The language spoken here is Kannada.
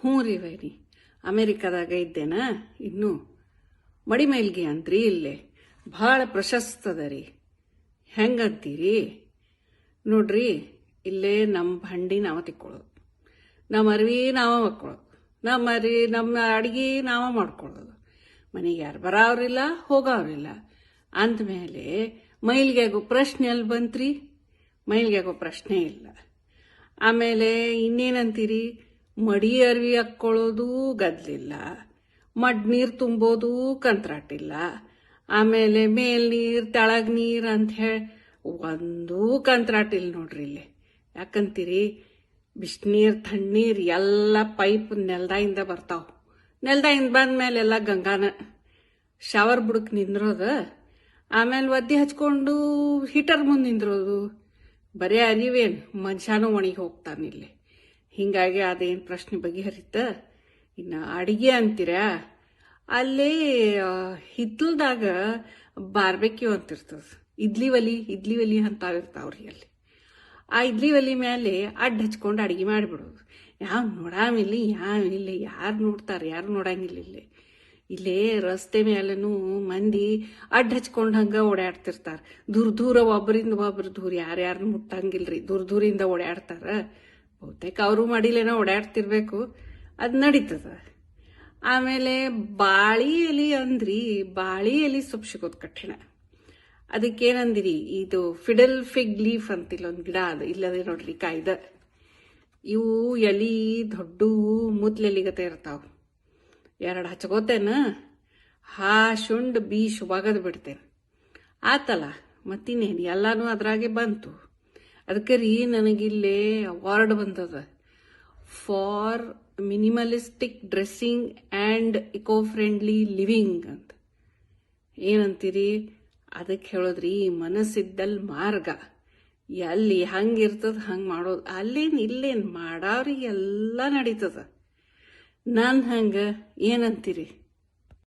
ಹ್ಞೂ ರೀ ವೈನಿ ಅಮೇರಿಕಾದಾಗ ಇದ್ದೇನ? ಇನ್ನೂ ಮಡಿಮೈಲ್ಗೆ ಅಂತ್ರಿ ಇಲ್ಲೇ. ಭಾಳ ಪ್ರಶಸ್ತದ ರೀ. ಹೆಂಗಂತೀರಿ? ನೋಡ್ರಿ, ಇಲ್ಲೇ ನಮ್ಮ ಬಂಡಿ ನಾವು ತಿಕ್ಕೊಳ್ಳೋದು. ನಮ್ಮ ಅರಿವಿ ನಾವ ಮಕ್ಕೊಳ್ಳೋದು. ನಮ್ಮ ಅರಿ ನಮ್ಮ ಅಡಿಗೆ ನಾವ ಮಾಡ್ಕೊಳ್ಳೋದು. ಮನೆಗೆ ಯಾರು ಬರೋವ್ರಿಲ್ಲ, ಹೋಗೋವ್ರಿಲ್ಲ. ಅಂದಮೇಲೆ ಮೈಲ್ಗ್ಯಾಗೋ ಪ್ರಶ್ನೆ ಅಲ್ಲಿ ಬಂತ್ರಿ? ಮೈಲ್ಗ್ಯಾಗೋ ಪ್ರಶ್ನೆ ಇಲ್ಲ. ಆಮೇಲೆ ಇನ್ನೇನಂತೀರಿ? ಮಡಿ ಅರಿವಿ ಹಾಕ್ಕೊಳ್ಳೋದು ಗದ್ಲಿಲ್ಲ ಮಡ್ ನೀರು ತುಂಬೋದು ಕಂತ್ರಾಟಿಲ್ಲ. ಆಮೇಲೆ ಮೇಲ್ ನೀರು, ತೆಳಗ್ ನೀರು ಅಂತ ಹೇಳಿ ಒಂದೂ ಕಂತ್ರಾಟಿಲ್ಲ ನೋಡ್ರಿ ಇಲ್ಲಿ. ಯಾಕಂತೀರಿ? ಬಿಸಿನೀರು, ತಣ್ಣೀರು ಎಲ್ಲ ಪೈಪ್ ನೆಲ್ದಾಯಿಂದ ಬರ್ತಾವ. ನೆಲ್ದಾಯಿಂದ ಬಂದ್ಮೇಲೆ ಎಲ್ಲ ಗಂಗಾನ ಶವರ್ ಬುಡಕ್ ನಿಂದ್ರೋದು. ಆಮೇಲೆ ಒದ್ದೆ ಹಚ್ಕೊಂಡು ಹೀಟರ್ ಮುಂದೆ ನಿಂದ್ರೋದು. ಬರೀ ಅರಿವೇನು? ಮನುಷ್ಯನೂ ಒಣಗಿ ಹೋಗ್ತಾನಿಲ್ಲಿ ಹಿಂಗಾಗಿ ಅದೇನು ಪ್ರಶ್ನೆ ಬಗೆಹರಿತ? ಇನ್ನು ಅಡಿಗೆ ಅಂತೀರಾ? ಅಲ್ಲಿ ಹಿತ್ತಲ್ದಾಗ ಬಾರ್ಬೆಕ್ಯೂ ಅಂತ ಇರ್ತದ ಇಡ್ಲಿ ಒಲಿ ಇಡ್ಲಿ ಒಲಿ ಅಂತಾವ್ ಇರ್ತಾವ್ರಿ ಅಲ್ಲಿ. ಆ ಇಡ್ಲಿ ಒಲಿ ಮೇಲೆ ಅಡ್ಡ ಹಚ್ಕೊಂಡು ಅಡಿಗೆ ಮಾಡಿಬಿಡೋದು. ಯಾವ ನೋಡಾಮಿಲ್ಲ ಯಾವ ಇಲ್ಲಿ, ಯಾರು ನೋಡ್ತಾರೆ, ಯಾರು ನೋಡಂಗಿಲ್ಲ ಇಲ್ಲಿ. ಇಲ್ಲೇ ರಸ್ತೆ ಮೇಲೂ ಮಂದಿ ಅಡ್ಡ ಹಚ್ಕೊಂಡು ಹಂಗೆ ಓಡಾಡ್ತಿರ್ತಾರೆ. ದೂರ ದೂರ ಒಬ್ಬರಿಂದ ಒಬ್ರು ದೂರ ಮುಟ್ಟಂಗಿಲ್ಲ ರೀ ದೂರ ದೂರಿಂದ ಓಡಾಡ್ತಾರ. ಬಹುತೇಕ ಅವರು ಮಾಡಿಲೇನೋ ಓಡಾಡ್ತಿರ್ಬೇಕು. ಅದು ನಡೀತದ. ಆಮೇಲೆ ಬಾಳಿ ಎಲಿ ಅಂದ್ರಿ, ಬಾಳಿ ಎಲಿ ಸೊಪ್ಪು ಸಿಗೋದು ಕಠಿಣ. ಅದಕ್ಕೇನಂದಿರಿ, ಇದು ಫಿಡಲ್ ಫಿಗ್ ಲೀಫ್ ಅಂತ ಇಲ್ಲೊಂದು ಗಿಡ ಅದು, ಇಲ್ಲದೆ ನೋಡ್ರಿ ಕಾಯ್ದ. ಇವು ಎಲಿ ದೊಡ್ಡ ಮೂತ್ಲೆಲಿಗತೆ ಇರ್ತಾವ. ಎರಡು ಹಚ್ಕೋತೇನ, ಹಾ ಶುಂಡ್ ಬೀಶ್ ಒಗದು ಬಿಡ್ತೇನೆ. ಆತಲ್ಲ ಮತ್ತಿನ್ನೇನು, ಎಲ್ಲಾನು ಅದ್ರಾಗೆ ಬಂತು. ಅದಕ್ಕೆ ರೀ ನನಗಿಲ್ಲಿ ಅವಾರ್ಡ್ ಬಂದದ for minimalistic dressing and eco friendly living ಅಂತ. ಏನಂತೀರಿ? ಅದಕ್ಕೆ ಹೇಳೋದ್ರಿ, ಮನಸ್ಸಿದ್ದಲ್ ಮಾರ್ಗ. ಎಲ್ಲಿ ಹಂಗಿರ್ತದ ಹಂಗೆ ಮಾಡೋದು. ಅಲ್ಲೇನು ಇಲ್ಲೇನು ಮಾಡಾವ್ರಿಗೆ ಎಲ್ಲ ನಡೀತದ. ನಾನು ಹಂಗೆ ಏನಂತೀರಿ?